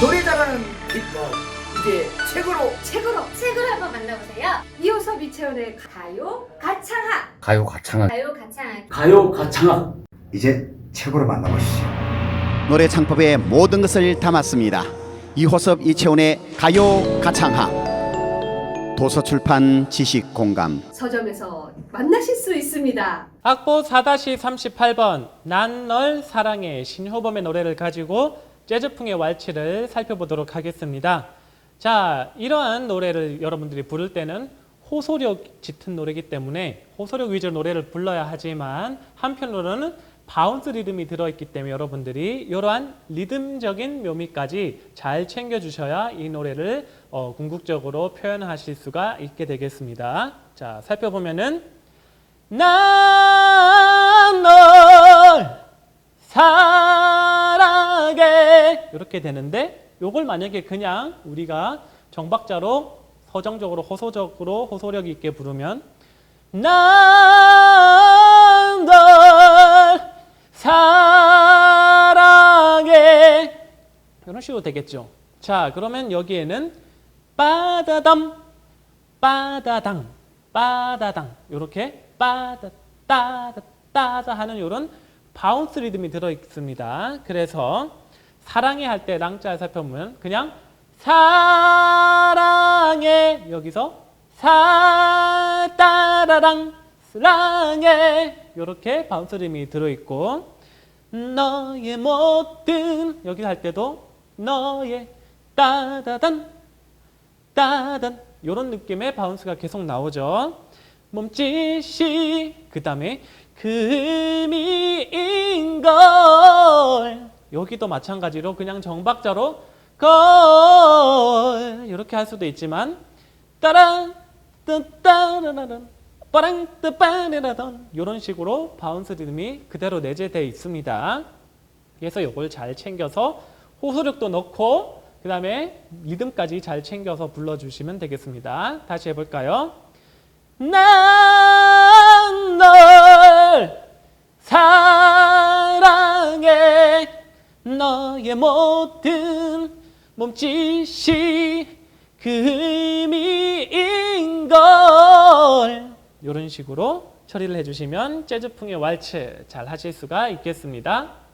노래 잘하는 비법 이제 책으로 책으로 책을 한번 만나보세요. 이호섭 이채원의 가요 가창학 가요 가창학 가요 가창학 가요 가창학 이제 책으로 만나보시죠. 노래 창법의 모든 것을 담았습니다. 이호섭 이채원의 가요 가창학 도서출판 지식공감 서점에서 만나실 수 있습니다. 악보 4-38번 난 널 사랑해 신효범의 노래를 가지고 재즈풍의 왈츠를 살펴보도록 하겠습니다. 자, 이러한 노래를 여러분들이 부를 때는 호소력 짙은 노래이기 때문에 호소력 위주로 노래를 불러야 하지만 한편으로는 바운스 리듬이 들어있기 때문에 여러분들이 이러한 리듬적인 묘미까지 잘 챙겨주셔야 이 노래를 어, 궁극적으로 표현하실 수가 있게 되겠습니다. 자, 살펴보면은 난널 이렇게 되는데 요걸 만약에 그냥 우리가 정박자로 서정적으로 호소적으로 호소력 있게 부르면 난 널 사랑해 이런 식으로 되겠죠. 자 그러면 여기에는 빠다담 빠다당 빠다당 이렇게 빠다 따다 따다 하는 이런 바운스 리듬이 들어 있습니다. 그래서 사랑해 할 때 랑자 살펴보면 그냥 사랑해. 여기서 사 따라랑 사랑해. 이렇게 바운스 리듬이 들어 있고 너의 모든 여기 할 때도 너의 따다단 따단. 이런 느낌의 바운스가 계속 나오죠. 몸짓이 그 다음에 그 의미인 걸 여기도 마찬가지로 그냥 정박자로 걸 이렇게 할 수도 있지만 따란 따따라란 빠랑 따빠라던 이런 식으로 바운스 리듬이 그대로 내재되어 있습니다. 그래서 이걸 잘 챙겨서 호소력도 넣고 그 다음에 리듬까지 잘 챙겨서 불러주시면 되겠습니다. 다시 해볼까요? 난 너의 모든 몸짓이 그 의미인 걸 이런 식으로 처리를 해주시면 재즈풍의 왈츠 잘 하실 수가 있겠습니다.